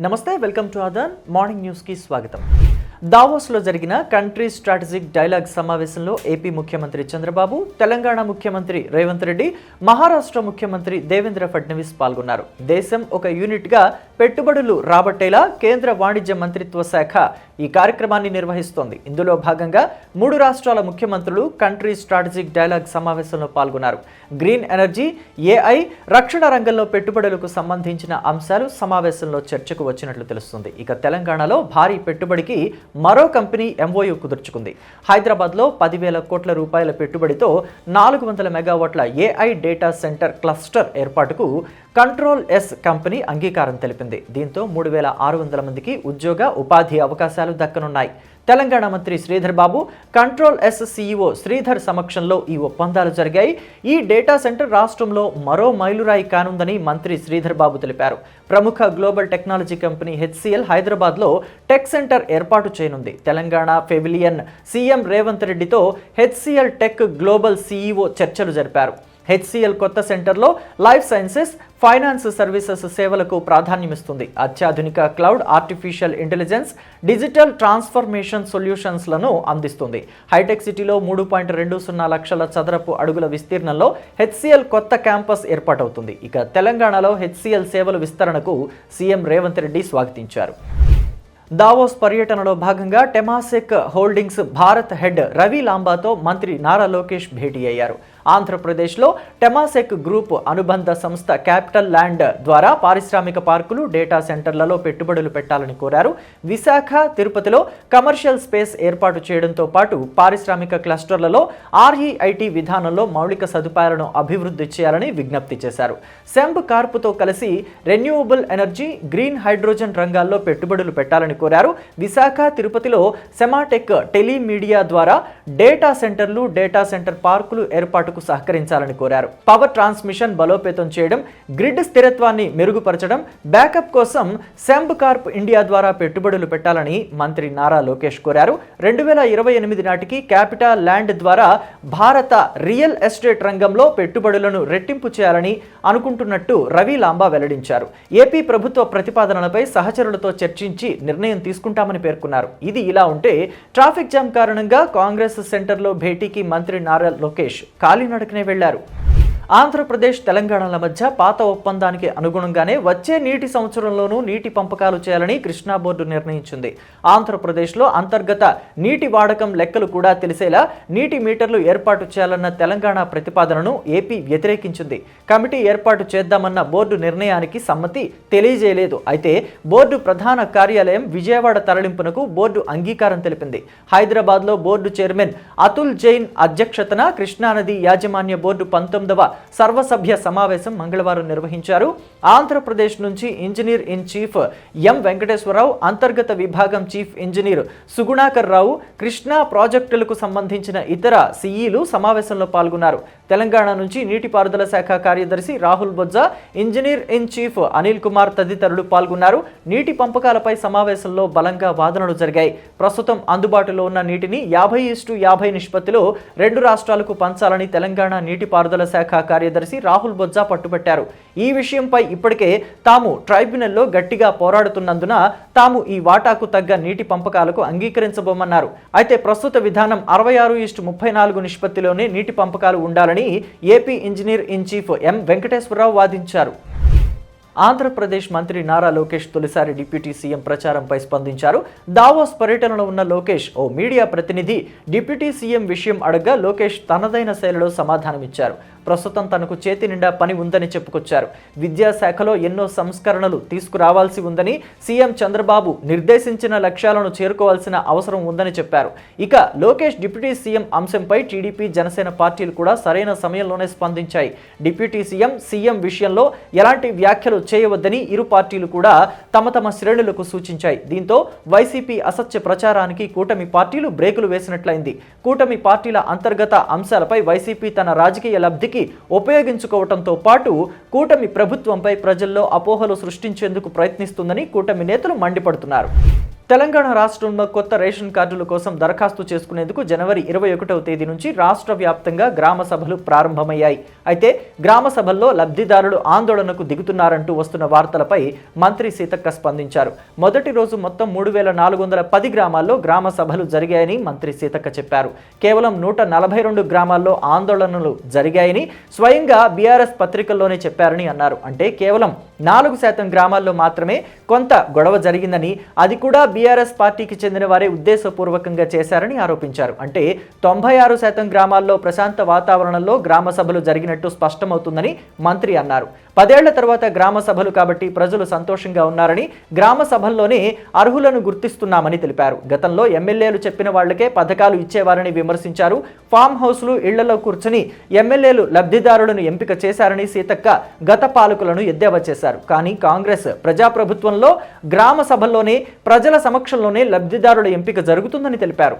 నమస్తే welcome to అదన్ morning న్యూస్కి స్వాగతం దావోస్లో జరిగిన కంట్రీ స్ట్రాటజిక్ డైలాగ్ సమావేశంలో ఏపీ ముఖ్యమంత్రి చంద్రబాబు తెలంగాణ ముఖ్యమంత్రి రేవంత్ రెడ్డి మహారాష్ట్ర ముఖ్యమంత్రి దేవేంద్ర ఫడ్నవీస్ పాల్గొన్నారు. దేశం ఒక యూనిట్గా పెట్టుబడులు రాబట్టేలా కేంద్ర వాణిజ్య మంత్రిత్వ శాఖ ఈ కార్యక్రమాన్ని నిర్వహిస్తోంది. ఇందులో భాగంగా మూడు రాష్ట్రాల ముఖ్యమంత్రులు కంట్రీ స్ట్రాటజిక్ డైలాగ్ సమావేశంలో పాల్గొన్నారు. గ్రీన్ ఎనర్జీ ఏఐ రక్షణ రంగంలో పెట్టుబడులకు సంబంధించిన అంశాలు సమావేశంలో చర్చకు వచ్చినట్లు తెలుస్తుంది. ఇక తెలంగాణలో భారీ పెట్టుబడికి మరో కంపెనీ ఎంఓయూ కుదుర్చుకుంది. హైదరాబాద్లో పదివేల కోట్ల రూపాయల పెట్టుబడితో నాలుగు వందల మెగావాట్ల ఏఐ డేటా సెంటర్ క్లస్టర్ ఏర్పాటుకు కంట్రోల్ ఎస్ కంపెనీ అంగీకారం తెలిపింది. దీంతో మూడు వేల ఆరు వందల మందికి ఉద్యోగ ఉపాధి అవకాశాలు దక్కనున్నాయి. తెలంగాణ మంత్రి Sridhar Babu control S CEO Sridhar సమక్షంలో ఈ ఒప్పందాలు జరిగాయి. ఈ డేటా సెంటర్ రాష్ట్రంలో మరో మైలురాయి కానుందని మంత్రి శ్రీధర్ బాబు తెలిపారు. ప్రముఖ గ్లోబల్ టెక్నాలజీ కంపెనీ హెచ్సిఎల్ హైదరాబాద్లో టెక్ సెంటర్ ఏర్పాటు చేయనుంది. తెలంగాణ ఫెవిలియన్ సీఎం రేవంత్ రెడ్డితో హెచ్సిఎల్ టెక్ గ్లోబల్ సీఈఓ చర్చలు జరిపారు. హెచ్సిఎల్ కొత్త సెంటర్లో లైఫ్ సైన్సెస్ ఫైనాన్స్ సర్వీసెస్ సేవలకు ప్రాధాన్యమిస్తుంది. అత్యాధునిక cloud artificial intelligence digital transformation సొల్యూషన్స్లను అందిస్తుంది. హైటెక్ సిటీలో మూడు పాయింట్ రెండు సున్నా లక్షల చదరపు అడుగుల విస్తీర్ణంలో హెచ్సిఎల్ కొత్త క్యాంపస్ ఏర్పాటవుతుంది. ఇక తెలంగాణలో హెచ్సిఎల్ సేవల విస్తరణకు సీఎం రేవంత్ రెడ్డి స్వాగతించారు. దావోస్ పర్యటనలో భాగంగా Temasek Holdings Bharat head Ravi లాంబాతో మంత్రి నారా లోకేష్ భేటీ అయ్యారు. ఆంధ్రప్రదేశ్లో టెమాసెక్ గ్రూప్ అనుబంధ సంస్థ క్యాపిటల్ ల్యాండ్ ద్వారా పారిశ్రామిక పార్కులు డేటా సెంటర్లలో పెట్టుబడులు పెట్టాలని కోరారు. విశాఖ తిరుపతిలో కమర్షియల్ స్పేస్ ఏర్పాటు చేయడంతో పాటు పారిశ్రామిక క్లస్టర్లలో ఆర్ఈఐటి విధానంలో మౌలిక సదుపాయాలను అభివృద్ధి చేయాలని విజ్ఞప్తి చేశారు. సెంబ్ కార్పుతో కలిసి రెన్యూవబుల్ ఎనర్జీ గ్రీన్ హైడ్రోజన్ రంగాల్లో పెట్టుబడులు పెట్టాలని కోరారు. విశాఖ తిరుపతిలో సెమాటెక్ టెలిమీడియా ద్వారా డేటా సెంటర్లు డేటా సెంటర్ పార్కులు ఏర్పాటు ఏర్పాటుకు సహకరించాలని కోరారు. పవర్ ట్రాన్స్మిషన్ బలోపేతం చేయడం గ్రిడ్ స్థిరత్వాన్ని మెరుగుపరచడం బ్యాకప్ కోసం సెంబ్ కార్ప్ ఇండియా ద్వారా పెట్టుబడులు పెట్టాలని మంత్రి నారా లోకేష్ కోరారు. రెండు వేల ఇరవై ఎనిమిది నాటికి క్యాపిటల్ ల్యాండ్ ద్వారా భారత రియల్ ఎస్టేట్ రంగంలో పెట్టుబడులను రెట్టింపు చేయాలని అనుకుంటున్నట్టు రవి లాంబా వెల్లడించారు. ఏపీ ప్రభుత్వ ప్రతిపాదనలపై సహచరులతో చర్చించి నిర్ణయం తీసుకుంటామని పేర్కొన్నారు. ఇది ఇలా ఉంటే ట్రాఫిక్ జామ్ కారణంగా కాంగ్రెస్ సెంటర్లో భేటీకి మంత్రి నారా లోకేష్ కాలినడకనే వెళ్ళారు. ఆంధ్రప్రదేశ్ తెలంగాణల మధ్య పాత ఒప్పందానికి అనుగుణంగానే వచ్చే నీటి సంవత్సరంలోనూ నీటి పంపకాలు చేయాలని కృష్ణా బోర్డు నిర్ణయించింది. ఆంధ్రప్రదేశ్లో అంతర్గత నీటి వాడకం లెక్కలు కూడా తెలిసేలా నీటి మీటర్లు ఏర్పాటు చేయాలన్న తెలంగాణ ప్రతిపాదనను ఏపీ వ్యతిరేకించింది. కమిటీ ఏర్పాటు చేద్దామన్న బోర్డు నిర్ణయానికి సమ్మతి తెలియజేయలేదు. అయితే బోర్డు ప్రధాన కార్యాలయం విజయవాడ తరలింపునకు బోర్డు అంగీకారం తెలిపింది. హైదరాబాద్లో బోర్డు చైర్మన్ అతుల్ జైన్ అధ్యక్షతన కృష్ణానది యాజమాన్య బోర్డు పంతొమ్మిదవ సర్వసభ్య సమావేశం మంగళవారం నిర్వహించారు. ఆంధ్రప్రదేశ్ నుంచి engineer in chief M Venkateswara Rao అంతర్గత విభాగం చీఫ్ ఇంజనీర్ సుగుణాకర్ రావు కృష్ణా ప్రాజెక్టులకు సంబంధించిన ఇతర సిఈలు సమావేశంలో పాల్గొన్నారు. తెలంగాణ నుంచి నీటిపారుదల శాఖ కార్యదర్శి Rahul Bojja engineer in chief Anil Kumar తదితరులు పాల్గొన్నారు. నీటి పంపకాలపై సమావేశంలో బలంగా వాదనలు జరిగాయి. ప్రస్తుతం అందుబాటులో ఉన్న నీటిని యాభై ఇస్టు యాభై నిష్పత్తిలో రెండు రాష్ట్రాలకు పంచాలని తెలంగాణ నీటిపారుదల శాఖ కార్యదర్శి రాహుల్ బొజ్జా పట్టుబట్టారు. ఈ విషయంపై ఇప్పటికే తాము ట్రైబ్యునల్లో గట్టిగా పోరాడుతున్నందున తాము ఈ వాటాకు తగ్గ నీటి పంపకాలకు అంగీకరించబోమన్నారు. అయితే ప్రస్తుత విధానం అరవై ఆరు ఇస్టు ముప్పై నాలుగు నిష్పత్తిలోనే నీటి పంపకాలు ఉండాలని AP engineer in chief M Venkateswara Rao వాదించారు. ఆంధ్రప్రదేశ్ మంత్రి నారా లోకేష్ తొలిసారి డిప్యూటీ సీఎం ప్రచారంపై స్పందించారు. దావోస్ పర్యటనలో ఉన్న లోకేష్ ఓ మీడియా ప్రతినిధి డిప్యూటీ సీఎం విషయం అడగ్గా లోకేష్ తనదైన శైలిలో సమాధానమిచ్చారు. ప్రస్తుతం తనకు చేతి నిండా పని ఉందని చెప్పుకొచ్చారు. విద్యాశాఖలో ఎన్నో సంస్కరణలు తీసుకురావాల్సి ఉందని సీఎం చంద్రబాబు నిర్దేశించిన లక్ష్యాలను చేరుకోవాల్సిన అవసరం ఉందని చెప్పారు. ఇక లోకేష్ డిప్యూటీ సీఎం అంశంపై టీడీపీ జనసేన పార్టీలు కూడా సరైన సమయంలోనే స్పందించాయి. డిప్యూటీ సీఎం సీఎం విషయంలో ఎలాంటి వ్యాఖ్యలు చేయవద్దని ఇరు పార్టీలు కూడా తమ తమ శ్రేణులకు సూచించాయి. దీంతో వైసీపీ అసత్య ప్రచారానికి కూటమి పార్టీలు బ్రేకులు వేసినట్లయింది. కూటమి పార్టీల అంతర్గత అంశాలపై వైసీపీ తన రాజకీయ లబ్ధికి ఉపయోగించుకోవటంతో పాటు కూటమి ప్రభుత్వంపై ప్రజల్లో అపోహలు సృష్టించేందుకు ప్రయత్నిస్తుందని కూటమి నేతలు మండిపడుతున్నారు. తెలంగాణ రాష్ట్రంలో కొత్త రేషన్ కార్డుల కోసం దరఖాస్తు చేసుకునేందుకు జనవరి ఇరవై ఒకటవ తేదీ నుంచి రాష్ట్ర వ్యాప్తంగా గ్రామ సభలు ప్రారంభమయ్యాయి. అయితే గ్రామ సభల్లో లబ్ధిదారులు ఆందోళనకు దిగుతున్నారంటూ వస్తున్న వార్తలపై మంత్రి సీతక్క స్పందించారు. మొదటి రోజు మొత్తం మూడు వేల నాలుగు వందల పది గ్రామాల్లో గ్రామ సభలు జరిగాయని మంత్రి సీతక్క చెప్పారు. కేవలం నూట నలభై రెండు గ్రామాల్లో ఆందోళనలు జరిగాయని స్వయంగా బీఆర్ఎస్ పత్రికల్లోనే చెప్పారని అన్నారు. అంటే కేవలం నాలుగు శాతం గ్రామాల్లో మాత్రమే కొంత గొడవ జరిగిందని అది కూడా బీఆర్ఎస్ పార్టీకి చెందిన వారే ఉద్దేశపూర్వకంగా చేశారని ఆరోపించారు. అంటే తొంభై ఆరు శాతం గ్రామాల్లో ప్రశాంత వాతావరణంలో గ్రామ సభలు జరిగినట్టు స్పష్టమవుతుందని మంత్రి అన్నారు. పదేళ్ళ తర్వాత గ్రామ సభలు కాబట్టి ప్రజలు సంతోషంగా ఉన్నారని గ్రామ సభల్లోనే అర్హులను గుర్తిస్తున్నామని తెలిపారు. గతంలో ఎమ్మెల్యేలు చెప్పిన వాళ్ళకే పథకాలు ఇచ్చేవారని విమర్శించారు. ఫామ్ హౌస్లు ఇళ్ళలో కూర్చుని ఎమ్మెల్యేలు లబ్ధిదారులను ఎంపిక చేశారని సీతక్క గత పాలకులను ఎద్దేవా చేశారు. కానీ కాంగ్రెస్ ప్రజాప్రభుత్వంలో గ్రామ సభల్లోనే ప్రజల సమక్షంలోనే లబ్ధిదారుల ఎంపిక జరుగుతుందని తెలిపారు.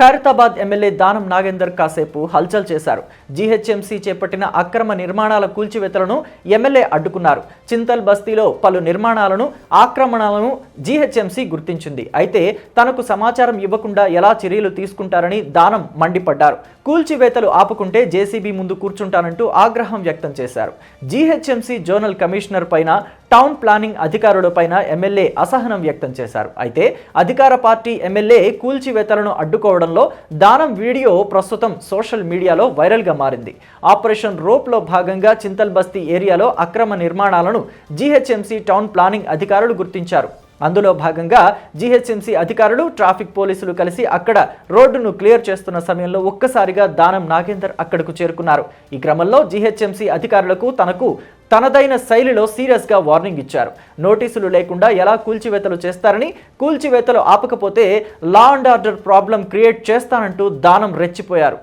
ఖైరతాబాద్ ఎమ్మెల్యే దానం నాగేందర్ కాసేపు హల్చల్ చేశారు. జీహెచ్ఎంసీ చేపట్టిన అక్రమ నిర్మాణాల కూల్చివేతలను ఎమ్మెల్యే అడ్డుకున్నారు. చింతల్ బస్తీలో పలు నిర్మాణాలను ఆక్రమణలను జీహెచ్ఎంసీ గుర్తించింది. అయితే తనకు సమాచారం ఇవ్వకుండా ఎలా చర్యలు తీసుకుంటారని దానం మండిపడ్డారు. కూల్చివేతలు ఆపుకుంటే జేసీబీ ముందు కూర్చుంటానంటూ ఆగ్రహం వ్యక్తం చేశారు. జీహెచ్ఎంసీ జోనల్ కమిషనర్ పైన టౌన్ ప్లానింగ్ అధికారులపైన ఎమ్మెల్యే అసహనం వ్యక్తం చేశారు. అయితే అధికార పార్టీ ఎమ్మెల్యే కూల్చివేతలను అడ్డుకోవడంలో దానం వీడియో ప్రస్తుతం సోషల్ మీడియాలో వైరల్గా మారింది. ఆపరేషన్ రోప్లో భాగంగా చింతల్ బస్తీ ఏరియాలో అక్రమ నిర్మాణాలను జీహెచ్ఎంసీ టౌన్ ప్లానింగ్ అధికారులు గుర్తించారు. అందులో భాగంగా జీహెచ్ఎంసీ అధికారులు ట్రాఫిక్ పోలీసులు కలిసి అక్కడ రోడ్డును క్లియర్ చేస్తున్న సమయంలో ఒక్కసారిగా దానం నాగేందర్ అక్కడకు చేరుకున్నారు. ఈ క్రమంలో జీహెచ్ఎంసీ అధికారులకు తనకు తనదైన శైలిలో సీరియస్గా వార్నింగ్ ఇచ్చారు. నోటీసులు లేకుండా ఎలా కూల్చివేతలు చేస్తారని కూల్చివేతలు ఆపకపోతే law and order problem create చేస్తానంటూ Danam రెచ్చిపోయారు.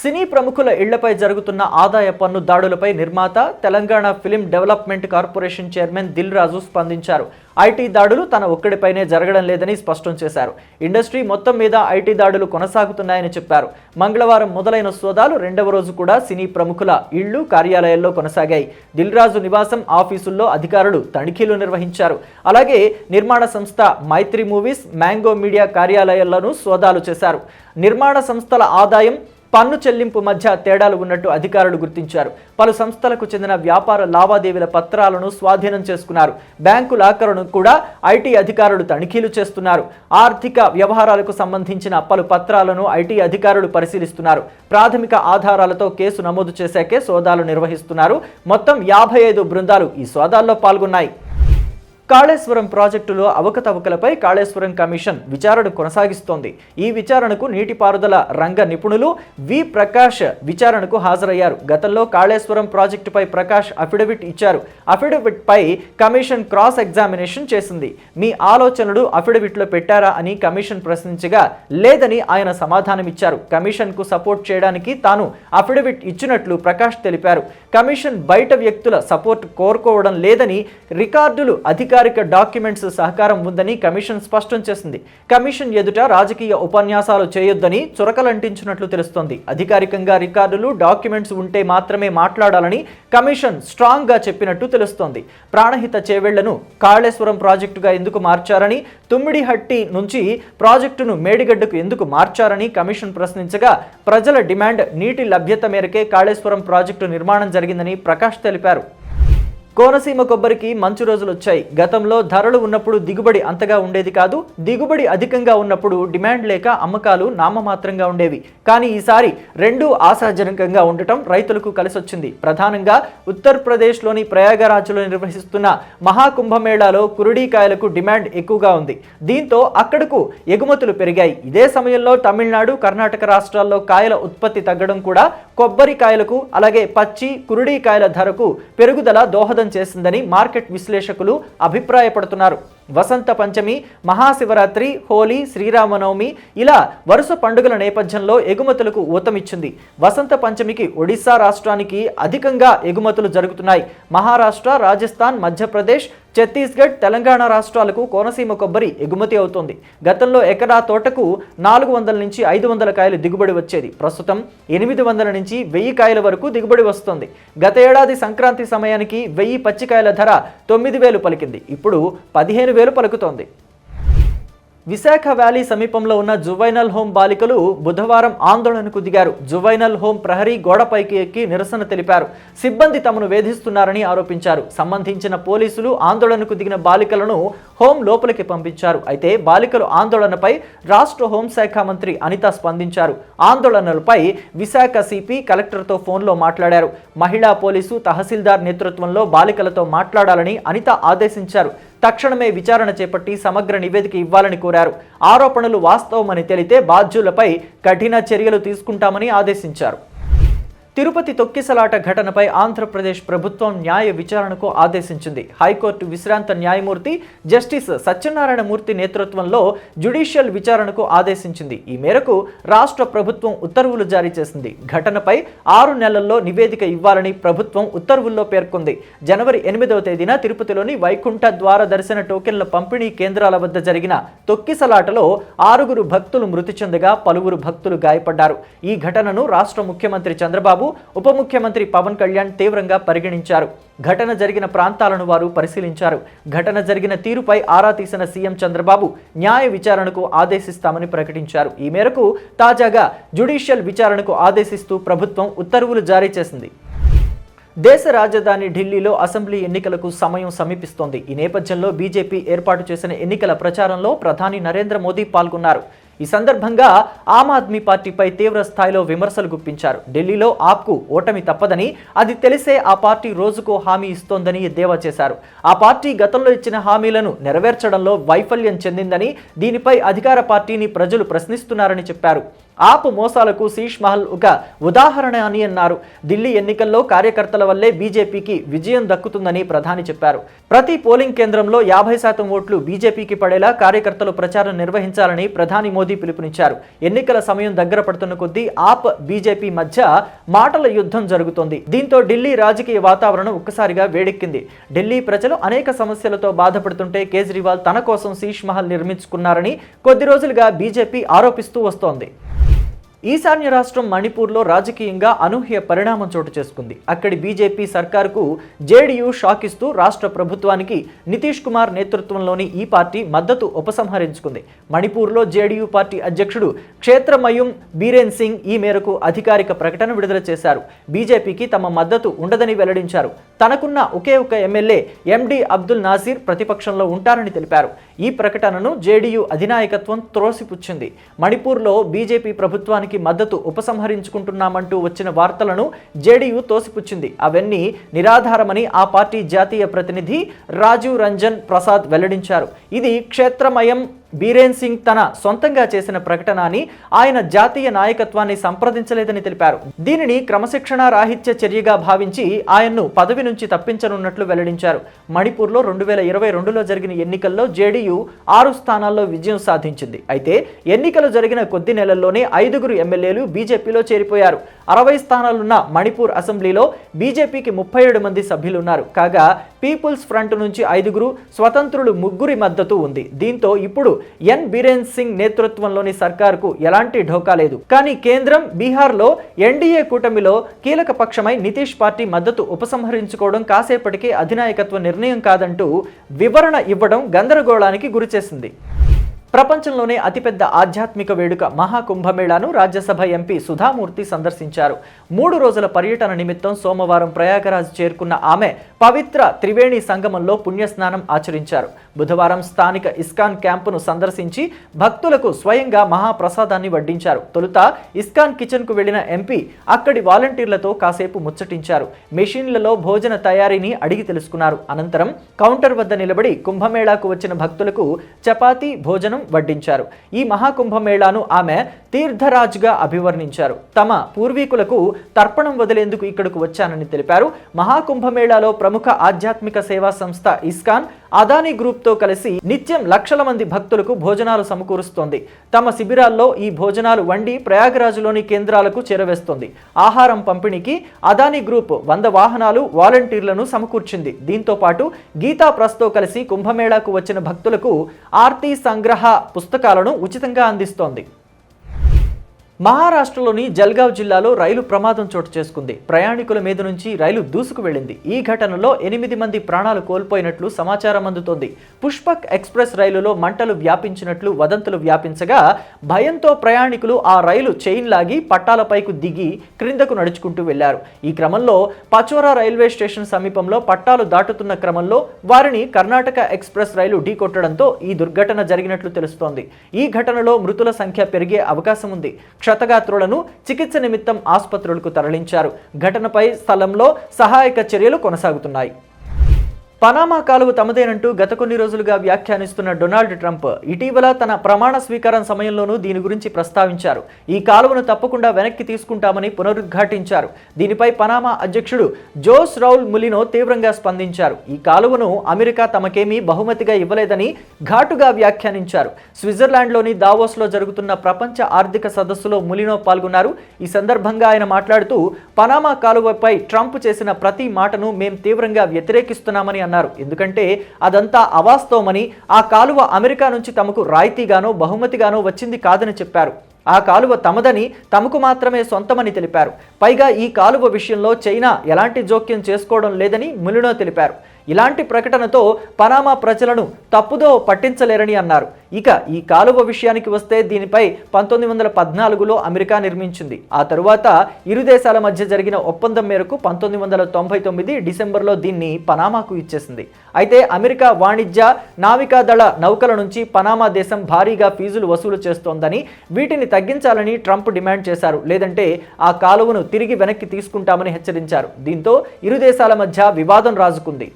సినీ ప్రముఖుల ఇళ్ళపై జరుగుతున్న ఆదాయ పన్ను దాడులపై నిర్మాత Telangana film development corporation chairman Dil Raju స్పందించారు. ఐటీ దాడులు తన ఒక్కడిపైనే జరగడం లేదని స్పష్టం చేశారు. ఇండస్ట్రీ మొత్తం మీద ఐటీ దాడులు కొనసాగుతున్నాయని చెప్పారు. మంగళవారం మొదలైన సోదాలు రెండవ రోజు కూడా సినీ ప్రముఖుల ఇళ్ళు కార్యాలయాల్లో కొనసాగాయి. దిల్ రాజు నివాసం ఆఫీసుల్లో అధికారులు తనిఖీలు నిర్వహించారు. అలాగే నిర్మాణ సంస్థ మైత్రి మూవీస్ మ్యాంగో మీడియా కార్యాలయాల్లోనూ సోదాలు చేశారు. నిర్మాణ సంస్థల ఆదాయం పన్ను చెల్లింపు మధ్య తేడాలు ఉన్నట్టు అధికారులు గుర్తించారు. పలు సంస్థలకు చెందిన వ్యాపార లావాదేవీల పత్రాలను స్వాధీనం చేసుకున్నారు. బ్యాంకు లాకర్ను కూడా ఐటీ అధికారులు తనిఖీలు చేస్తున్నారు. ఆర్థిక వ్యవహారాలకు సంబంధించిన పలు పత్రాలను ఐటీ అధికారులు పరిశీలిస్తున్నారు. ప్రాథమిక ఆధారాలతో కేసు నమోదు చేశాకే సోదాలు నిర్వహిస్తున్నారు. మొత్తం యాభై ఐదు బృందాలు ఈ సోదాల్లో పాల్గొన్నాయి. కాళేశ్వరం ప్రాజెక్టులో అవకతవకలపై కాళేశ్వరం కమిషన్ విచారణ కొనసాగిస్తోంది. ఈ విచారణకు నీటిపారుదల రంగ నిపుణులు వి. ప్రకాష్ విచారణకు హాజరయ్యారు. గతంలో కాళేశ్వరం ప్రాజెక్టుపై ప్రకాష్ అఫిడవిట్ ఇచ్చారు. అఫిడవిట్ పై కమిషన్ క్రాస్ ఎగ్జామినేషన్ చేసింది. మీ ఆలోచనలు అఫిడవిట్లో పెట్టారా అని కమిషన్ ప్రశ్నించగా లేదని ఆయన సమాధానమిచ్చారు కమిషన్కు సపోర్ట్ చేయడానికి తాను అఫిడవిట్ ఇచ్చినట్లు ప్రకాష్ తెలిపారు. కమిషన్ బయట వ్యక్తుల సపోర్ట్ కోరుకోవడం లేదని రికార్డులు అధికారిక డాక్యుమెంట్స్ సహకారం ఉందని కమిషన్ స్పష్టం చేసింది. కమిషన్ ఎదుట రాజకీయ ఉపన్యాసాలు చేయొద్దని చురకలంటించినట్లు తెలుస్తోంది. అధికారికంగా రికార్డులు డాక్యుమెంట్స్ ఉంటే మాత్రమే మాట్లాడాలని కమిషన్ స్ట్రాంగ్గా చెప్పినట్టు తెలుస్తోంది. ప్రాణహిత చేవెళ్ళను కాళేశ్వరం ప్రాజెక్టుగా ఎందుకు మార్చారని తుమ్మిడిహట్టి నుంచి ప్రాజెక్టును మేడిగడ్డకు ఎందుకు మార్చారని కమిషన్ ప్రశ్నించగా ప్రజల డిమాండ్ నీటి లభ్యత మేరకే కాళేశ్వరం ప్రాజెక్టు నిర్మాణం జరిగిందని ప్రకాష్ తెలిపారు. కోనసీమ కొబ్బరికి మంచు రోజులు వచ్చాయి గతంలో ధరలు ఉన్నప్పుడు దిగుబడి అంతగా ఉండేది కాదు దిగుబడి అధికంగా ఉన్నప్పుడు డిమాండ్ లేక అమ్మకాలు నామమాత్రంగా ఉండేవి. కానీ ఈసారి రెండూ ఆశాజనకంగా ఉండటం రైతులకు కలిసొచ్చింది. ప్రధానంగా ఉత్తరప్రదేశ్లోని ప్రయాగరాజ్లో నిర్వహిస్తున్న మహాకుంభమేళాలో కురుడీకాయలకు డిమాండ్ ఎక్కువగా ఉంది. దీంతో అక్కడకు ఎగుమతులు పెరిగాయి. ఇదే సమయంలో తమిళనాడు కర్ణాటక రాష్ట్రాల్లో కాయల ఉత్పత్తి తగ్గడం కూడా కొబ్బరికాయలకు అలాగే పచ్చి కురుడీకాయల ధరకు పెరుగుదల దోహద చేసిందని మార్కెట్ విశ్లేషకులు అభిప్రాయపడుతున్నారు. వసంత పంచమి మహాశివరాత్రి హోలీ శ్రీరామనవమి ఇలా వరుస పండుగల నేపథ్యంలో ఎగుమతులకు ఊతమిచ్చింది. వసంత పంచమికి ఒడిశా రాష్ట్రానికి అధికంగా ఎగుమతులు జరుగుతున్నాయి. మహారాష్ట్ర రాజస్థాన్ మధ్యప్రదేశ్ ఛత్తీస్గఢ్ తెలంగాణ రాష్ట్రాలకు కోనసీమ కొబ్బరి ఎగుమతి అవుతోంది. గతంలో ఎకరా తోటకు నాలుగు వందల నుంచి ఐదు వందల కాయలు దిగుబడి వచ్చేది. ప్రస్తుతం ఎనిమిది వందల నుంచి వెయ్యి కాయల వరకు దిగుబడి వస్తుంది. గత ఏడాది సంక్రాంతి సమయానికి వెయ్యి పచ్చికాయల ధర తొమ్మిది వేలు పలికింది. ఇప్పుడు పదిహేను వేలు పలుకుతోంది. విశాఖ వ్యాలీ సమీపంలో ఉన్న జువైనల్ హోం బాలికలు బుధవారం ఆందోళనకు దిగారు. జువైనల్ హోం ప్రహరీ గోడపైకి ఎక్కి నిరసన తెలిపారు. సిబ్బంది తమను వేధిస్తున్నారని ఆరోపించారు. సంబంధించిన పోలీసులు ఆందోళనకు దిగిన బాలికలను హోం లోపలికి పంపించారు. అయితే బాలికలు ఆందోళనపై రాష్ట్ర హోంశాఖ మంత్రి అనిత స్పందించారు. ఆందోళనలపై విశాఖ సిపి కలెక్టర్తో ఫోన్లో మాట్లాడారు. మహిళా పోలీసు తహసీల్దార్ నేతృత్వంలో బాలికలతో మాట్లాడాలని అనిత ఆదేశించారు. తక్షణమే విచారణ చేపట్టి సమగ్ర నివేదిక ఇవ్వాలని కోరారు. ఆరోపణలు వాస్తవమని తెలితే బాధ్యులపై కఠిన చర్యలు తీసుకుంటామని ఆదేశించారు. తిరుపతి తొక్కిసలాట ఘటనపై ఆంధ్రప్రదేశ్ ప్రభుత్వం న్యాయ విచారణకు ఆదేశించింది. హైకోర్టు విశ్రాంత న్యాయమూర్తి జస్టిస్ సత్యనారాయణమూర్తి నేతృత్వంలో జ్యుడిషియల్ విచారణకు ఆదేశించింది. ఈ మేరకు రాష్ట్ర ప్రభుత్వం ఉత్తర్వులు జారీ చేసింది. ఘటనపై ఆరు నెలల్లో నివేదిక ఇవ్వాలని ప్రభుత్వం ఉత్తర్వుల్లో పేర్కొంది. జనవరి ఎనిమిదవ తేదీన తిరుపతిలోని వైకుంఠ ద్వార దర్శన టోకెన్ల పంపిణీ కేంద్రాల వద్ద జరిగిన తొక్కిసలాటలో ఆరుగురు భక్తులు మృతి చెందగా పలువురు భక్తులు గాయపడ్డారు. ఈ ఘటనను రాష్ట్ర ముఖ్యమంత్రి చంద్రబాబు చంద్రబాబు ఉప ముఖ్యమంత్రి పవన్ కళ్యాణ్ తీవ్రంగా పరిగణించారు. ఘటన జరిగిన ప్రాంతాలను వారు పరిశీలించారు. ఘటన జరిగిన తీరుపై ఆరా తీసిన సీఎం చంద్రబాబు న్యాయ విచారణకు ఆదేశిస్తామని ప్రకటించారు. ఈ మేరకు తాజాగా జ్యుడిషియల్ విచారణకు ఆదేశిస్తూ ప్రభుత్వం ఉత్తర్వులు జారీ చేసింది. దేశ రాజధాని ఢిల్లీలో అసెంబ్లీ ఎన్నికలకు సమయం సమీపిస్తోంది. ఈ నేపథ్యంలో బీజేపీ ఏర్పాటు చేసిన ఎన్నికల ప్రచారంలో ప్రధాని నరేంద్ర మోదీ పాల్గొన్నారు. ఈ సందర్భంగా ఆమ్ ఆద్మీ పార్టీపై తీవ్ర స్థాయిలో విమర్శలు గుప్పించారు. ఢిల్లీలో ఆప్కు ఓటమి తప్పదని అది తెలిసే ఆ పార్టీ రోజుకో హామీ ఇస్తోందని ఎద్దేవా చేశారు. ఆ పార్టీ గతంలో ఇచ్చిన హామీలను నెరవేర్చడంలో వైఫల్యం చెందిందని దీనిపై అధికార పార్టీని ప్రజలు ప్రశ్నిస్తున్నారని చెప్పారు. ఆప్ మోసాలకు శీష్ మహల్ ఒక ఉదాహరణ అని అన్నారు. ఢిల్లీ ఎన్నికల్లో కార్యకర్తల వల్లే బీజేపీకి విజయం దక్కుతుందని ప్రధాని చెప్పారు. ప్రతి పోలింగ్ కేంద్రంలో యాభై శాతం ఓట్లు బీజేపీకి పడేలా కార్యకర్తలు ప్రచారం నిర్వహించాలని ప్రధాని మోదీ పిలుపునిచ్చారు. ఎన్నికల సమయం దగ్గర పడుతున్న కొద్దీ ఆప్ బీజేపీ మధ్య మాటల యుద్ధం జరుగుతోంది. దీంతో ఢిల్లీ రాజకీయ వాతావరణం ఒక్కసారిగా వేడెక్కింది. ఢిల్లీ ప్రజలు అనేక సమస్యలతో బాధపడుతుంటే కేజ్రీవాల్ తన కోసం శీష్ మహల్ నిర్మించుకున్నారని కొద్ది రోజులుగా బీజేపీ ఆరోపిస్తూ వస్తోంది. ఈశాన్య రాష్ట్రం మణిపూర్లో రాజకీయంగా అనూహ్య పరిణామం చోటు చేసుకుంది. అక్కడి బీజేపీ సర్కారుకు జేడీయూ షాక్ ఇస్తూ రాష్ట్ర ప్రభుత్వానికి నితీష్ కుమార్ నేతృత్వంలోని ఈ పార్టీ మద్దతు ఉపసంహరించుకుంది. మణిపూర్లో జేడీయూ పార్టీ అధ్యక్షుడు క్షేత్రమయం బీరేన్ సింగ్ ఈ మేరకు అధికారిక ప్రకటన విడుదల చేశారు. బీజేపీకి తమ మద్దతు ఉండదని వెల్లడించారు. తనకున్న ఒకే ఒక ఎమ్మెల్యే ఎండి అబ్దుల్ నాసీర్ ప్రతిపక్షంలో ఉంటారని తెలిపారు. ఈ ప్రకటనను జేడీయూ అధినాయకత్వం త్రోసిపుచ్చింది. మణిపూర్లో బీజేపీ ప్రభుత్వానికి మద్దతు ఉపసంహరించుకుంటున్నామంటూ వచ్చిన వార్తలను జేడీయూ తోసిపుచ్చింది. అవన్నీ నిరాధారమని ఆ పార్టీ జాతీయ ప్రతినిధి రాజీవ్ రంజన్ ప్రసాద్ వెల్లడించారు. ఇది క్షేత్రమయం బీరేన్ సింగ్ తన సొంతంగా చేసిన ప్రకటన అని ఆయన జాతీయ నాయకత్వాన్ని సంప్రదించలేదని తెలిపారు. దీనిని క్రమశిక్షణ రాహిత్య చర్యగా భావించి ఆయన్ను పదవి నుంచి తప్పించనున్నట్లు వెల్లడించారు. మణిపూర్లో రెండు వేల ఇరవై రెండులో జరిగిన ఎన్నికల్లో జేడీయూ ఆరు స్థానాల్లో విజయం సాధించింది. అయితే ఎన్నికలు జరిగిన కొద్ది నెలల్లోనే ఐదుగురు ఎమ్మెల్యేలు బీజేపీలో చేరిపోయారు. అరవై స్థానాలున్న మణిపూర్ అసెంబ్లీలో బీజేపీకి ముప్పై ఏడు మంది సభ్యులున్నారు. కాగా పీపుల్స్ ఫ్రంట్ నుంచి ఐదుగురు స్వతంత్రులు ముగ్గురి మద్దతు ఉంది. దీంతో ఇప్పుడు ఎన్ బీరేన్ సింగ్ నేతృత్వంలోని సర్కార్కు ఎలాంటి ఢోకా లేదు. కానీ కేంద్రం బీహార్లో ఎన్డీఏ కూటమిలో కీలక పక్షమై నితీష్ పార్టీ మద్దతు ఉపసంహరించుకోవడం కాసేపటికే అధినాయకత్వ నిర్ణయం కాదంటూ వివరణ ఇవ్వడం గందరగోళానికి గురిచేసింది. ప్రపంచంలోనే అతిపెద్ద ఆధ్యాత్మిక వేడుక మహాకుంభమేళాను రాజ్యసభ ఎంపీ సుధామూర్తి సందర్శించారు. మూడు రోజుల పర్యటన నిమిత్తం సోమవారం ప్రయాగరాజ్ చేరుకున్న ఆమె పవిత్ర త్రివేణి సంగమంలో పుణ్యస్నానం ఆచరించారు. బుధవారం స్థానిక ఇస్కాన్ క్యాంపును సందర్శించి భక్తులకు స్వయంగా మహాప్రసాదాన్ని వడ్డించారు. తొలుత ఇస్కాన్ కిచెన్కు వెళ్ళిన ఎంపీ అక్కడి వాలంటీర్లతో కాసేపు ముచ్చటించారు. మెషిన్లలో భోజన తయారీని అడిగి తెలుసుకున్నారు. అనంతరం కౌంటర్ వద్ద నిలబడి కుంభమేళాకు వచ్చిన భక్తులకు చపాతీ భోజనం వడ్డించారు. ఈ మహాకుంభమేళాను ఆమె తీర్థరాజ్గా అభివర్ణించారు. తమ పూర్వీకులకు తర్పణం వదిలేందుకు ఇక్కడకు వచ్చానని తెలిపారు. మహాకుంభమేళాలో ప్రముఖ ఆధ్యాత్మిక సేవా సంస్థ ఇస్కాన్ అదానీ గ్రూప్తో కలిసి నిత్యం లక్షల మంది భక్తులకు భోజనాలు సమకూరుస్తోంది. తమ శిబిరాల్లో ఈ భోజనాలు వండి ప్రయాగరాజులోని కేంద్రాలకు చేరవేస్తోంది. ఆహారం పంపిణీకి అదానీ గ్రూప్ వంద వాహనాలు వాలంటీర్లను సమకూర్చింది. దీంతో పాటు గీతా ప్రస్తో కలిసి కుంభమేళాకు వచ్చిన భక్తులకు ఆర్తి సంగ్రహ పుస్తకాలను ఉచితంగా అందిస్తోంది. మహారాష్ట్రలోని జల్గావ్ జిల్లాలో రైలు ప్రమాదం చోటు చేసుకుంది. ప్రయాణికుల మీద నుంచి రైలు దూసుకు వెళ్ళింది. ఈ ఘటనలో ఎనిమిది మంది ప్రాణాలు కోల్పోయినట్లు సమాచారం అందుతోంది. పుష్పక్ ఎక్స్ప్రెస్ రైలులో మంటలు వ్యాపించినట్లు వదంతులు వ్యాపించగా భయంతో ప్రయాణికులు ఆ రైలు చైన్ లాగి పట్టాలపైకు దిగి క్రిందకు నడుచుకుంటూ వెళ్ళారు. ఈ క్రమంలో పచోరా రైల్వే స్టేషన్ సమీపంలో పట్టాలు దాటుతున్న క్రమంలో వారిని కర్ణాటక ఎక్స్ప్రెస్ రైలు ఢీకొట్టడంతో ఈ దుర్ఘటన జరిగినట్లు తెలుస్తోంది. ఈ ఘటనలో మృతుల సంఖ్య పెరిగే అవకాశం ఉంది. క్షతగాత్రులను చికిత్స నిమిత్తం ఆసుపత్రులకు తరలించారు. ఘటనపై స్థలంలో సహాయక చర్యలు కొనసాగుతున్నాయి. పనామా కాలువ తమదేనంటూ గత కొన్ని రోజులుగా వ్యాఖ్యానిస్తున్న డొనాల్డ్ ట్రంప్ ఇటీవల తన ప్రమాణ స్వీకారం సమయంలోనూ దీని గురించి ప్రస్తావించారు. ఈ కాలువను తప్పకుండా వెనక్కి తీసుకుంటామని పునరుద్ఘాటించారు. దీనిపై పనామా అధ్యక్షుడు జోస్ రౌల్ ములినో తీవ్రంగా స్పందించారు. ఈ కాలువను అమెరికా తమకేమీ బహుమతిగా ఇవ్వలేదని ఘాటుగా వ్యాఖ్యానించారు. స్విట్జర్లాండ్లోని దావోస్లో జరుగుతున్న ప్రపంచ ఆర్థిక సదస్సులో ములినో పాల్గొన్నారు. ఈ సందర్భంగా ఆయన మాట్లాడుతూ పనామా కాలువపై ట్రంప్ చేసిన ప్రతి మాటను మేం తీవ్రంగా వ్యతిరేకిస్తున్నామని అన్నారు. ఎందుకంటే అదంతా అవాస్తవమని ఆ కాలువ అమెరికా నుంచి తమకు రాయితీగానో బహుమతిగానో వచ్చింది కాదని చెప్పారు. ఆ కాలువ తమదని తమకు మాత్రమే సొంతమని తెలిపారు. పైగా ఈ కాలువ విషయంలో చైనా ఎలాంటి జోక్యం చేసుకోవడం లేదని ములినో తెలిపారు. ఇలాంటి ప్రకటనతో పనామా ప్రజలను తప్పుదో పట్టించలేరని అన్నారు. ఇక ఈ కాలువ విషయానికి వస్తే దీనిపై పంతొమ్మిది వందల పద్నాలుగులో అమెరికా నిర్మించింది. ఆ తరువాత ఇరు దేశాల మధ్య జరిగిన ఒప్పందం మేరకు పంతొమ్మిది వందల తొంభై తొమ్మిది డిసెంబర్లో దీన్ని పనామాకు ఇచ్చేసింది. అయితే అమెరికా వాణిజ్య నావికాదళ నౌకల నుంచి పనామా దేశం భారీగా ఫీజులు వసూలు చేస్తోందని వీటిని తగ్గించాలని ట్రంప్ డిమాండ్ చేశారు. లేదంటే ఆ కాలువను తిరిగి వెనక్కి తీసుకుంటామని హెచ్చరించారు. దీంతో ఇరు దేశాల మధ్య వివాదం రాజుకుంది.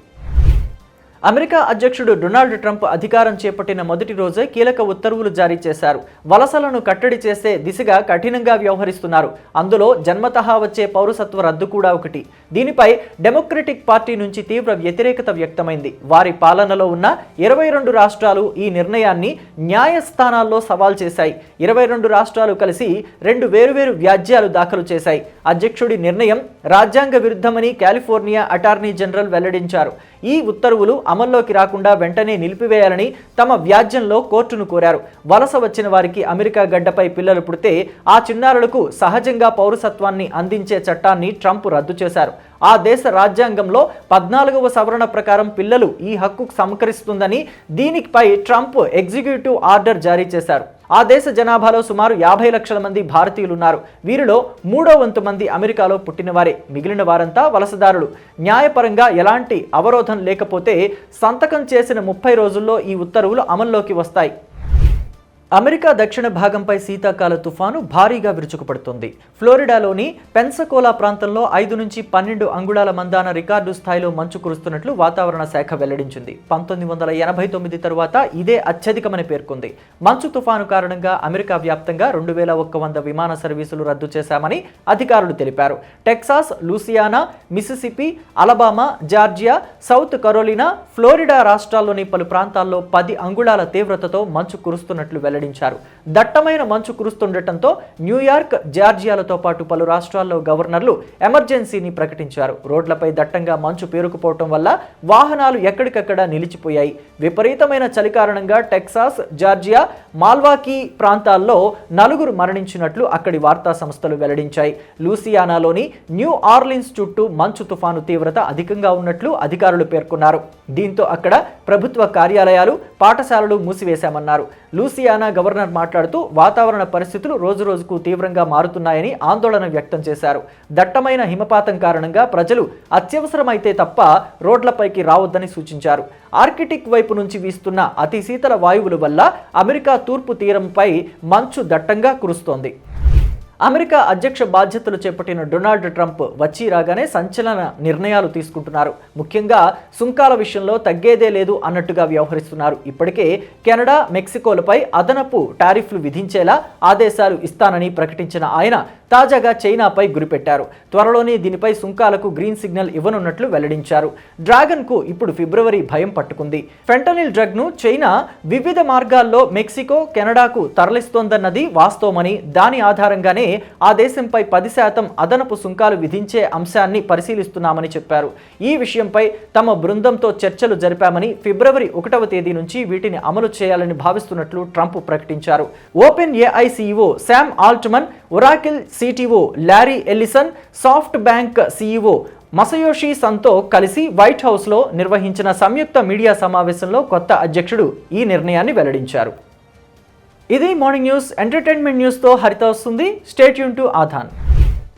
అమెరికా అధ్యక్షుడు డొనాల్డ్ ట్రంప్ అధికారం చేపట్టిన మొదటి రోజే కీలక ఉత్తర్వులు జారీ చేశారు. వలసలను కట్టడి చేసే దిశగా కఠినంగా వ్యవహరిస్తున్నారు. అందులో జన్మతహా వచ్చే పౌరసత్వ రద్దు కూడా ఒకటి. దీనిపై డెమోక్రటిక్ పార్టీ నుంచి తీవ్ర వ్యతిరేకత వ్యక్తమైంది. వారి పాలనలో ఉన్న ఇరవై రెండు రాష్ట్రాలు ఈ నిర్ణయాన్ని న్యాయస్థానాల్లో సవాల్ చేశాయి. ఇరవై రెండు రాష్ట్రాలు కలిసి రెండు వేరువేరు వ్యాజ్యాలు దాఖలు చేశాయి. అధ్యక్షుడి నిర్ణయం రాజ్యాంగ విరుద్ధమని కాలిఫోర్నియా అటార్నీ జనరల్ వెల్లడించారు. ఈ ఉత్తర్వులు అమల్లోకి రాకుండా వెంటనే నిలిపివేయాలని తమ వ్యాజ్యంలో కోర్టును కోరారు. వలస వచ్చిన వారికి అమెరికా గడ్డపై పిల్లలు పుడితే ఆ చిన్నారులకు సహజంగా పౌరసత్వాన్ని అందించే చట్టాన్ని ట్రంప్ రద్దు చేశారు. ఆ దేశ రాజ్యాంగంలో పద్నాలుగవ సవరణ ప్రకారం పిల్లలు ఈ హక్కుకు సమకరిస్తుందని దీనిపై ట్రంప్ ఎగ్జిక్యూటివ్ ఆర్డర్ జారీ చేశారు. ఆ దేశ జనాభాలో సుమారు యాభై లక్షల మంది భారతీయులు ఉన్నారు వీరిలో మూడో వంతు మంది అమెరికాలో పుట్టినవారే. మిగిలిన వారంతా వలసదారులు. న్యాయపరంగా ఎలాంటి అవరోధం లేకపోతే సంతకం చేసిన ముప్పై రోజుల్లో ఈ ఉత్తర్వులు అమల్లోకి వస్తాయి. అమెరికా దక్షిణ భాగంపై శీతాకాల తుఫాను భారీగా విరుచుకుపడుతుంది. ఫ్లోరిడాలోని పెన్సకోలా ప్రాంతంలో ఐదు నుంచి పన్నెండు అంగుళాల మందాన రికార్డు స్థాయిలో మంచు కురుస్తున్నట్లు వాతావరణ శాఖ వెల్లడించింది. పంతొమ్మిది వందల ఎనభై తొమ్మిది తరువాత ఇదే అత్యధికమని పేర్కొంది. మంచు తుఫాను కారణంగా అమెరికా వ్యాప్తంగా రెండు వేల ఒక్క వంద విమాన సర్వీసులు రద్దు చేశామని అధికారులు తెలిపారు. Texas Louisiana Mississippi Alabama Georgia South Carolina Florida రాష్ట్రాల్లోని పలు ప్రాంతాల్లో పది అంగుళాల తీవ్రతతో మంచు కురుస్తున్నట్లు వెల్లడించారు దట్టమైన మంచు కురుస్తుండటంతో న్యూయార్క్ జార్జియాలతో పాటు పలు రాష్ట్రాల్లో గవర్నర్లు ఎమర్జెన్సీని ప్రకటించారు. రోడ్లపై దట్టంగా మంచు పేరుకుపోవటం వల్ల వాహనాలు ఎక్కడికక్కడ నిలిచిపోయాయి. విపరీతమైన చలి కారణంగా టెక్సాస్ జార్జియా మాల్వాకీ ప్రాంతాల్లో నలుగురు మరణించినట్లు అక్కడి వార్తా సంస్థలు వెల్లడించాయి. లూసియానాలోని న్యూ ఆర్లిన్స్ చుట్టూ మంచు తుఫాను తీవ్రత అధికంగా ఉన్నట్లు అధికారులు పేర్కొన్నారు. దీంతో అక్కడ ప్రభుత్వ కార్యాలయాలు పాఠశాలలు మూసివేశామన్నారు. లూసియానా గవర్నర్ మాట్లాడుతూ వాతావరణ పరిస్థితులు రోజురోజుకు తీవ్రంగా మారుతున్నాయని ఆందోళన వ్యక్తం చేశారు. దట్టమైన హిమపాతం కారణంగా ప్రజలు అత్యవసరమైతే తప్ప రోడ్లపైకి రావద్దని సూచించారు. ఆర్కిటిక్ వైపు నుంచి వీస్తున్న అతి శీతల వాయువుల వల్ల అమెరికా తూర్పు తీరంపై మంచు దట్టంగా కురుస్తోంది. అమెరికా అధ్యక్ష బాధ్యతలు చేపట్టిన డొనాల్డ్ ట్రంప్ వచ్చి రాగానే సంచలన నిర్ణయాలు తీసుకుంటున్నారు. ముఖ్యంగా సుంకాల విషయంలో తగ్గేదే లేదు అన్నట్టుగా వ్యవహరిస్తున్నారు. ఇప్పటికే కెనడా మెక్సికోలపై అదనపు టారిఫ్లు విధించేలా ఆదేశాలు ఇస్తానని ప్రకటించిన ఆయన తాజాగా చైనాపై గురిపెట్టారు. త్వరలోనే దీనిపై సుంకాలకు గ్రీన్ సిగ్నల్ ఇవ్వనున్నట్లు వెల్లడించారు. డ్రాగన్కు ఇప్పుడు ఫిబ్రవరి భయం పట్టుకుంది. ఫెంటనిల్ డ్రగ్ను చైనా వివిధ మార్గాల్లో మెక్సికో కెనడాకు తరలిస్తోందన్నది వాస్తవమని దాని ఆధారంగానే ఆ దేశంపై పది శాతం అదనపు సుంకాలు విధించే అంశాన్ని పరిశీలిస్తున్నామని చెప్పారు. ఈ విషయంపై తమ బృందంతో చర్చలు జరిపామని ఫిబ్రవరి ఒకటవ తేదీ నుంచి వీటిని అమలు చేయాలని భావిస్తున్నట్లు ట్రంప్ ప్రకటించారు. OpenAI Sam Altman Oracle CTO Larry Ellison SoftBank CEO Masayoshi సన్తో కలిసి వైట్ హౌస్లో నిర్వహించిన సంయుక్త మీడియా సమావేశంలో కొత్త అధ్యక్షుడు ఈ నిర్ణయాన్ని వెల్లడించారు. ఇది మార్నింగ్ న్యూస్ ఎంటర్టైన్మెంట్ న్యూస్తో హరిత వస్తుంది state Yoon to ఆధాన్.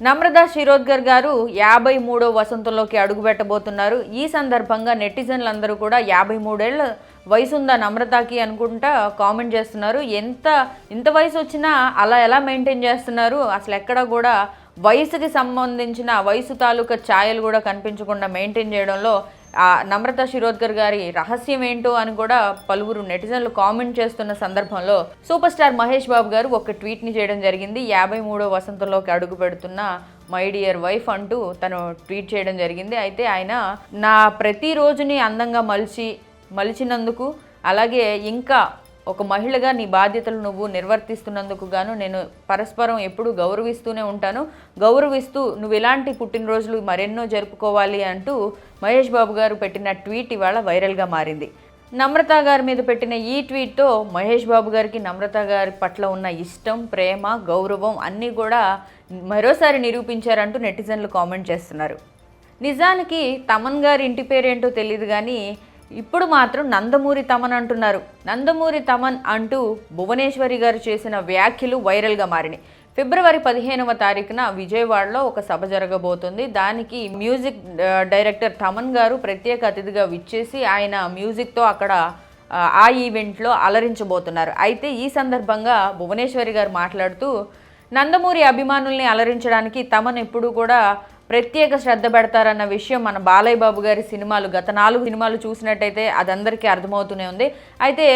Namrata Shirodkar గారు యాభై మూడో వసంతంలోకి అడుగుపెట్టబోతున్నారు. ఈ సందర్భంగా నెటిజన్లందరూ కూడా యాభై మూడేళ్ళ వయసు ఉందా నమ్రతకి అనుకుంటా కామెంట్ చేస్తున్నారు. ఎంత ఇంత వయసు వచ్చినా అలా ఎలా మెయింటైన్ చేస్తున్నారు? అసలు ఎక్కడ కూడా వయసుకి సంబంధించిన వయసు తాలూకా ఛాయలు కూడా కనిపించకుండా మెయింటైన్ చేయడంలో ఆ నమ్రత శిరోద్గర్ గారి రహస్యం ఏంటో అని కూడా పలువురు నెటిజన్లు కామెంట్ చేస్తున్న సందర్భంలో సూపర్ స్టార్ మహేష్ బాబు గారు ఒక ట్వీట్ని చేయడం జరిగింది. యాభై మూడో వసంతంలోకి అడుగు పెడుతున్న మై డియర్ వైఫ్ అంటూ తను ట్వీట్ చేయడం జరిగింది. అయితే ఆయన నా ప్రతిరోజుని అందంగా మలిచి మలిచినందుకు అలాగే ఇంకా ఒక మహిళగా నీ బాధ్యతలు నువ్వు నిర్వర్తిస్తున్నందుకు గాను నేను పరస్పరం ఎప్పుడూ గౌరవిస్తూనే ఉంటాను. గౌరవిస్తూ నువ్వు ఇలాంటి పుట్టినరోజులు మరెన్నో జరుపుకోవాలి అంటూ మహేష్ బాబు గారు పెట్టిన ట్వీట్ ఇవాళ వైరల్గా మారింది. నమ్రత గారి మీద పెట్టిన ఈ ట్వీట్తో మహేష్ బాబు గారికి నమ్రత గారి పట్ల ఉన్న ఇష్టం ప్రేమ గౌరవం అన్నీ కూడా మరోసారి నిరూపించారంటూ నెటిజన్లు కామెంట్ చేస్తున్నారు. నిజానికి తమన్ గారి ఇంటి పేరేంటో తెలియదు కానీ ఇప్పుడు మాత్రం నందమూరి తమన్ అంటున్నారు. నందమూరి తమన్ అంటూ భువనేశ్వరి గారు చేసిన వ్యాఖ్యలు వైరల్గా మారినాయి. ఫిబ్రవరి పదిహేనవ తారీఖున విజయవాడలో ఒక సభ జరగబోతుంది. దానికి మ్యూజిక్ డైరెక్టర్ తమన్ గారు ప్రత్యేక అతిథిగా విచ్చేసి ఆయన మ్యూజిక్తో అక్కడ ఆ, ఈవెంట్లో అలరించబోతున్నారు. అయితే ఈ సందర్భంగా భువనేశ్వరి గారు మాట్లాడుతూ నందమూరి అభిమానుల్ని అలరించడానికి తమన్ ఎప్పుడూ కూడా ప్రత్యేక శ్రద్ధ పెడతారన్న విషయం మన బాలయ్య బాబు గారి సినిమాలు గత నాలుగు సినిమాలు చూసినట్టయితే అది అందరికీ అర్థమవుతూనే ఉంది. అయితే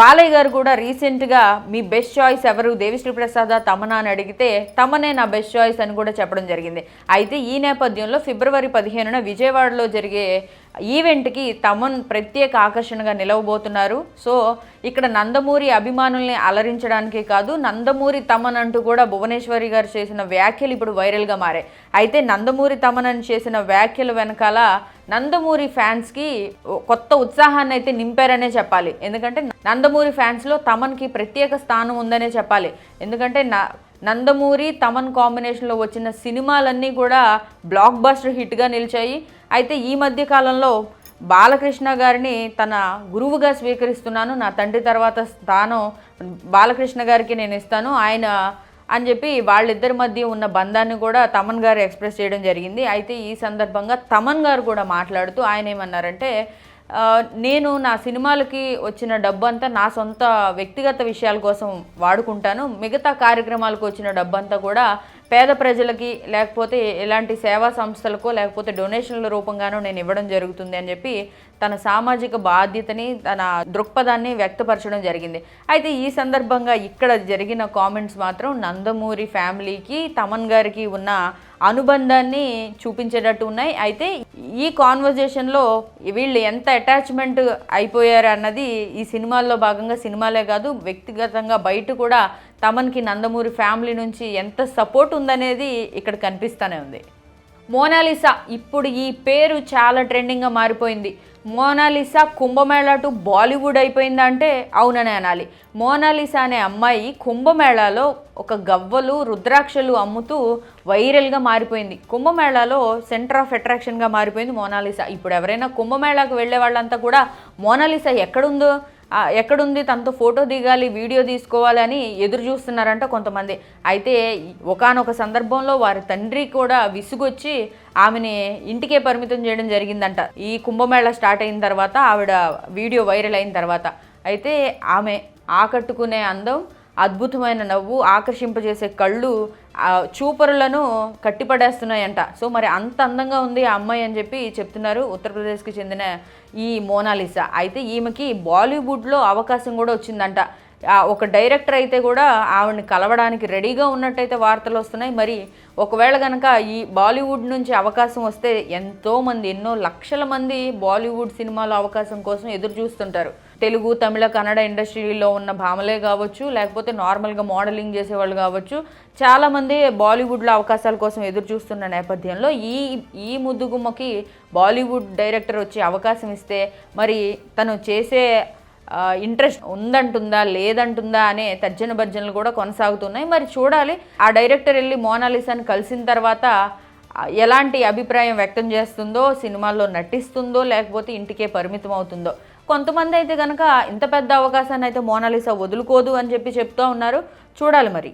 బాలయ్య గారు కూడా రీసెంట్గా మీ బెస్ట్ చాయిస్ ఎవరు? దేవిశ్రీ ప్రసాద్ తమనా అని అడిగితే తమనే నా బెస్ట్ చాయిస్ అని కూడా చెప్పడం జరిగింది. అయితే ఈ నేపథ్యంలో ఫిబ్రవరి పదిహేనున విజయవాడలో జరిగే ఈవెంట్కి తమన్ ప్రత్యేక ఆకర్షణగా నిలవబోతున్నారు. సో ఇక్కడ నందమూరి అభిమానుల్ని అలరించడానికే కాదు నందమూరి తమన్ అంటూ కూడా భువనేశ్వరి గారు చేసిన వ్యాఖ్యలు ఇప్పుడు వైరల్గా మారాయి. అయితే నందమూరి తమన్ అని చేసిన వ్యాఖ్యల వెనకాల నందమూరి ఫ్యాన్స్కి కొత్త ఉత్సాహాన్ని అయితే నింపారనే చెప్పాలి. ఎందుకంటే నందమూరి ఫ్యాన్స్లో తమన్కి ప్రత్యేక స్థానం ఉందనే చెప్పాలి. ఎందుకంటే నా నందమూరి తమన్ కాంబినేషన్లో వచ్చిన సినిమాలన్నీ కూడా బ్లాక్ బస్టర్ హిట్గా నిలిచాయి. అయితే ఈ మధ్య కాలంలో బాలకృష్ణ గారిని తన గురువుగా స్వీకరిస్తున్నాను. నా తండ్రి తర్వాత స్థానం బాలకృష్ణ గారికి నేను ఇస్తాను. ఆయన అని చెప్పి వాళ్ళిద్దరి మధ్య ఉన్న బంధాన్ని కూడా తమన్ గారు ఎక్స్ప్రెస్ చేయడం జరిగింది. అయితే ఈ సందర్భంగా తమన్ గారు కూడా మాట్లాడుతూ ఆయన ఏమన్నారంటే నేను నా సినిమాలకి వచ్చిన డబ్బు అంతా నా సొంత వ్యక్తిగత విషయాల కోసం వాడుకుంటాను. మిగతా కార్యక్రమాలకు వచ్చిన డబ్బు అంతా కూడా పేద ప్రజలకి లేకపోతే ఎలాంటి సేవా సంస్థలకో లేకపోతే డొనేషన్ల రూపంగానో నేను ఇవ్వడం జరుగుతుంది అని చెప్పి తన సామాజిక బాధ్యతని తన దృక్పథాన్ని వ్యక్తపరచడం జరిగింది. అయితే ఈ సందర్భంగా ఇక్కడ జరిగిన కామెంట్స్ మాత్రం నందమూరి ఫ్యామిలీకి తమన్ గారికి ఉన్న అనుబంధాన్ని చూపించేటట్టు ఉన్నాయి. అయితే ఈ కాన్వర్జేషన్లో వీళ్ళు ఎంత అటాచ్మెంట్ అయిపోయారు అన్నది ఈ సినిమాల్లో భాగంగా సినిమాలే కాదు వ్యక్తిగతంగా బయట కూడా తమన్కి నందమూరి ఫ్యామిలీ నుంచి ఎంత సపోర్ట్ ఉందనేది ఇక్కడ కనిపిస్తూనే ఉంది. మోనాలిసా ఇప్పుడు ఈ పేరు చాలా ట్రెండింగ్గా మారిపోయింది. మోనాలిసా కుంభమేళా టు బాలీవుడ్ అయిపోయిందంటే అవుననే అనాలి. మోనాలిసా అనే అమ్మాయి కుంభమేళాలో ఒక గవ్వలు రుద్రాక్షలు అమ్ముతూ వైరల్గా మారిపోయింది. కుంభమేళాలో సెంటర్ ఆఫ్ అట్రాక్షన్గా మారిపోయింది మోనాలిసా. ఇప్పుడు ఎవరైనా కుంభమేళాకు వెళ్ళే వాళ్ళంతా కూడా మోనాలిసా ఎక్కడుందో ఎక్కడుంది తనతో ఫోటో దిగాలి వీడియో తీసుకోవాలి అని ఎదురు చూస్తున్నారంట కొంతమంది. అయితే ఒకానొక సందర్భంలో వారి తండ్రి కూడా విసుగొచ్చి ఆమెని ఇంటికే పరిమితం చేయడం జరిగిందంట. ఈ కుంభమేళ స్టార్ట్ అయిన తర్వాత ఆవిడ వీడియో వైరల్ అయిన తర్వాత. అయితే ఆమె ఆకట్టుకునే అందం అద్భుతమైన నవ్వు ఆకర్షింపజేసే కళ్ళు ఆ చూపరులను కట్టిపడేస్తున్నాయంట. సో మరి అంత అందంగా ఉంది ఆ అమ్మాయి అని చెప్పి చెప్తున్నారు ఉత్తరప్రదేశ్కి చెందిన ఈ మోనాలిసా అయితే ఈమెకి బాలీవుడ్లో అవకాశం కూడా వచ్చిందంట. ఒక డైరెక్టర్ అయితే కూడా ఆవిడని కలవడానికి రెడీగా ఉన్నట్టయితే వార్తలు వస్తున్నాయి. మరి ఒకవేళ కనుక ఈ బాలీవుడ్ నుంచి అవకాశం వస్తే ఎంతోమంది ఎన్నో లక్షల మంది బాలీవుడ్ సినిమాలో అవకాశం కోసం ఎదురు చూస్తుంటారు. తెలుగు తమిళ కన్నడ ఇండస్ట్రీలో ఉన్న భామలే కావచ్చు లేకపోతే నార్మల్గా మోడలింగ్ చేసేవాళ్ళు కావచ్చు చాలామంది బాలీవుడ్లో అవకాశాల కోసం ఎదురు చూస్తున్న నేపథ్యంలో ఈ ఈ ముద్దుగుమ్మకి బాలీవుడ్ డైరెక్టర్ వచ్చి అవకాశం ఇస్తే మరి తను చేసే ఇంట్రెస్ట్ ఉందంటుందా లేదంటుందా అనే తర్జన భర్జనలు కూడా కొనసాగుతున్నాయి. మరి చూడాలి ఆ డైరెక్టర్ వెళ్ళి మోనాలిసాని కలిసిన తర్వాత ఎలాంటి అభిప్రాయం వ్యక్తం చేస్తుందో సినిమాల్లో నటిస్తుందో లేకపోతే ఇంటికే పరిమితం అవుతుందో కొంతమంది అయితే కనుక ఇంత పెద్ద అవకాశాన్ని అయితే మోనాలిసా వదులుకోదు అని చెప్పి చెప్తూ ఉన్నారు. చూడాలి మరి.